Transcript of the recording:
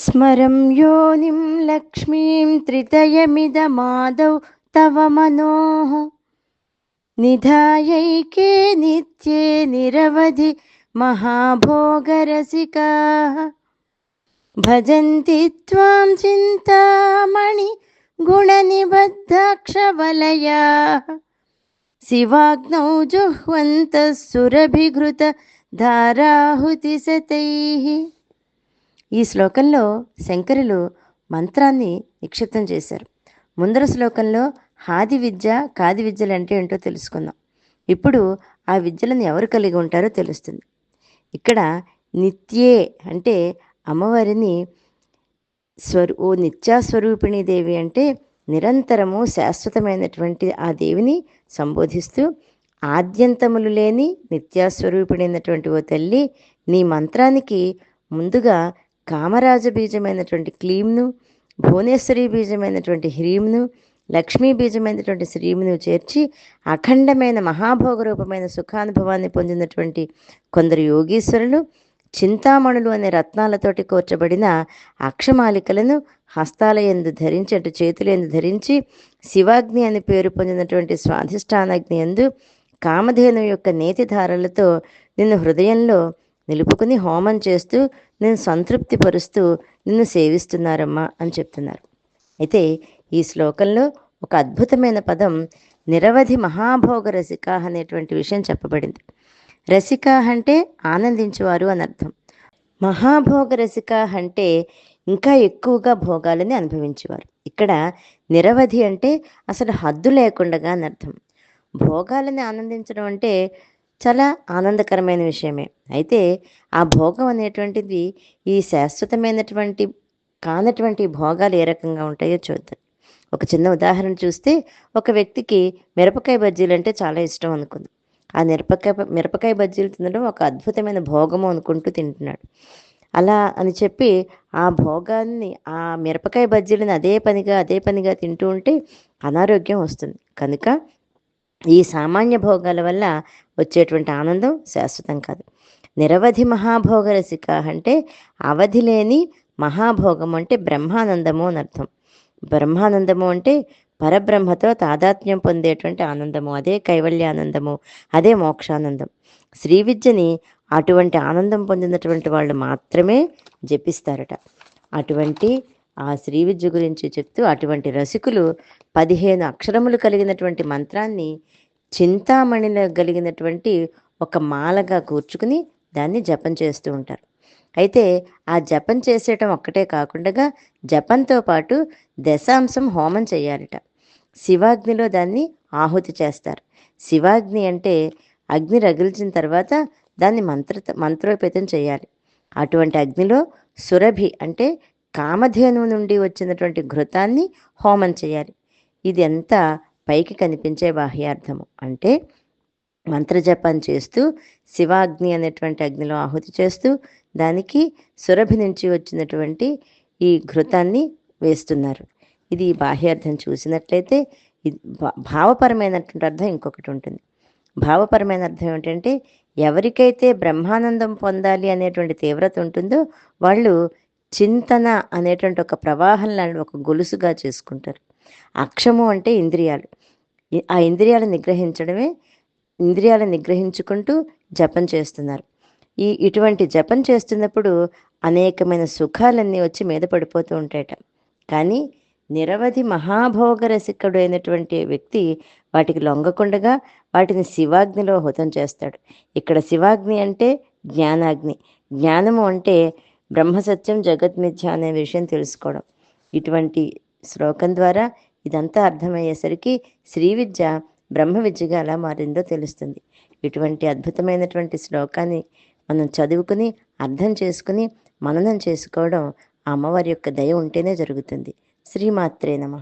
स्मरं योनिं लक्ष्मीं त्रितयमिदमादौ तव मनोः निधायैके नित्ये निरवधि महाभोगरसिकाः भजन्ति त्वां चिन्तामणि गुणनिबद्धाक्षवलयाः शिवाग्नौ जुह्वन्तः सुरभिघृतधाराहुतिसतैः ఈ శ్లోకంలో శంకరులు మంత్రాన్ని నిక్షిప్తం చేశారు. ముందర శ్లోకంలో హాది విద్య కాది విద్యలు అంటే ఏంటో తెలుసుకుందాం. ఇప్పుడు ఆ విద్యలను ఎవరు కలిగి ఉంటారో తెలుస్తుంది. ఇక్కడ నిత్యే అంటే అమ్మవారిని స్వరూ ఓ నిత్యాస్వరూపిణి దేవి అంటే నిరంతరము శాశ్వతమైనటువంటి ఆ దేవిని సంబోధిస్తూ ఆద్యంతములు లేని నిత్యాస్వరూపిణైనటువంటి ఓ తల్లి నీ మంత్రానికి ముందుగా కామరాజ బీజమైనటువంటి క్లీంను భువనేశ్వరి బీజమైనటువంటి హ్రీంను లక్ష్మీ బీజమైనటువంటి శ్రీమును చేర్చి అఖండమైన మహాభోగ రూపమైన సుఖానుభవాన్ని పొందినటువంటి కొందరు యోగీశ్వరులు చింతామణులు అనే రత్నాలతోటి కోర్చబడిన అక్షమాలికలను హస్తాల ఎందు ధరించి అటు చేతుల ఎందు ధరించి శివాగ్ని అని పేరు పొందినటువంటి స్వాధిష్టానాగ్ని ఎందు కామధేను యొక్క నేతి ధారలతో నిన్ను హృదయంలో నిలుపుకుని హోమం చేస్తూ నేను సంతృప్తి పరుస్తూ నిన్ను సేవిస్తున్నారమ్మా అని చెప్తున్నారు. అయితే ఈ శ్లోకంలో ఒక అద్భుతమైన పదం నిరవధి మహాభోగ రసిక అనేటువంటి విషయం చెప్పబడింది. రసిక అంటే ఆనందించేవారు అని అర్థం. మహాభోగ రసిక అంటే ఇంకా ఎక్కువగా భోగాలని అనుభవించేవారు. ఇక్కడ నిరవధి అంటే అసలు హద్దు లేకుండా అని అర్థం. భోగాలని ఆనందించడం అంటే చాలా ఆనందకరమైన విషయమే. అయితే ఆ భోగం అనేటువంటిది ఈ శాశ్వతమైనటువంటి కానటువంటి భోగాలు ఏ రకంగా ఉంటాయో చూద్దాం. ఒక చిన్న ఉదాహరణ చూస్తే ఒక వ్యక్తికి మిరపకాయ బజ్జీలు అంటే చాలా ఇష్టం అనుకుంది. ఆ మిరపకాయ మిరపకాయ బజ్జీలు తినడం ఒక అద్భుతమైన భోగము అనుకుంటూ తింటున్నాడు. అలా అని చెప్పి ఆ భోగాన్ని ఆ మిరపకాయ బజ్జీలను అదే పనిగా అదే పనిగా తింటూ ఉంటే అనారోగ్యం వస్తుంది. కనుక ఈ సామాన్య భోగాల వల్ల వచ్చేటువంటి ఆనందం శాశ్వతం కాదు. నిరవధి మహాభోగ రసిక అంటే అవధి లేని మహాభోగం అంటే బ్రహ్మానందము అని అర్థం. బ్రహ్మానందము అంటే పరబ్రహ్మతో తాదాత్మ్యం పొందేటువంటి ఆనందము అదే కైవల్యానందము అదే మోక్షానందం. శ్రీ విద్యని అటువంటి ఆనందం పొందినటువంటి వాళ్ళు మాత్రమే జపిస్తారట. అటువంటి ఆ శ్రీ విద్య గురించి చెప్తూ అటువంటి రసికులు పదిహేను అక్షరములు కలిగినటువంటి మంత్రాన్ని చింతామణిలో కలిగినటువంటి ఒక మాలగా కూర్చుకుని దాన్ని జపం చేస్తూ ఉంటారు. అయితే ఆ జపం చేసేయటం ఒక్కటే కాకుండా జపంతో పాటు దశాంశం హోమం చేయాలట. శివాగ్నిలో దాన్ని ఆహుతి చేస్తారు. శివాగ్ని అంటే అగ్ని రగిల్చిన తర్వాత దాన్ని మంత్ర మంత్రోపేతం చేయాలి. అటువంటి అగ్నిలో సురభి అంటే కామధేను నుండి వచ్చినటువంటి ఘృతాన్ని హోమం చేయాలి. ఇది ఎంత పైకి కనిపించే బాహ్యార్థము? అంటే మంత్రజపం చేస్తూ శివాగ్ని అనేటువంటి అగ్నిలో ఆహుతి చేస్తూ దానికి సురభి నుంచి వచ్చినటువంటి ఈ ఘృతాన్ని వేస్తున్నారు. ఇది బాహ్యార్థం చూసినట్లయితే భావపరమైనటువంటి అర్థం ఇంకొకటి ఉంటుంది. భావపరమైన అర్థం ఏంటంటే ఎవరికైతే బ్రహ్మానందం పొందాలి అనేటువంటి తీవ్రత ఉంటుందో వాళ్ళు చింతన అనేటువంటి ఒక ప్రవాహం లాంటి ఒక గొలుసుగా చేసుకుంటారు. అక్షము అంటే ఇంద్రియాలు. ఆ ఇంద్రియాలు నిగ్రహించడమే ఇంద్రియాలను నిగ్రహించుకుంటూ జపం చేస్తున్నారు. ఈ ఇటువంటి జపం చేస్తున్నప్పుడు అనేకమైన సుఖాలన్నీ వచ్చి మీద పడిపోతూ ఉంటాయట. కానీ నిరవధి మహాభోగరసికుడు అయినటువంటి వ్యక్తి వాటికి లొంగకుండగా వాటిని శివాగ్నిలో హుతం చేస్తాడు. ఇక్కడ శివాగ్ని అంటే జ్ఞానాగ్ని. జ్ఞానము అంటే బ్రహ్మసత్యం జగత్ మిథ్య అనే విషయం తెలుసుకోవడం. ఇటువంటి శ్లోకం ద్వారా ఇదంతా అర్థమయ్యేసరికి శ్రీ విద్య బ్రహ్మ విద్యగా ఎలా మారిందో తెలుస్తుంది. ఇటువంటి అద్భుతమైనటువంటి శ్లోకాన్ని మనం చదువుకుని అర్థం చేసుకుని మననం చేసుకోవడం అమ్మవారి యొక్క దయ ఉంటేనే జరుగుతుంది. శ్రీమాత్రే నమ.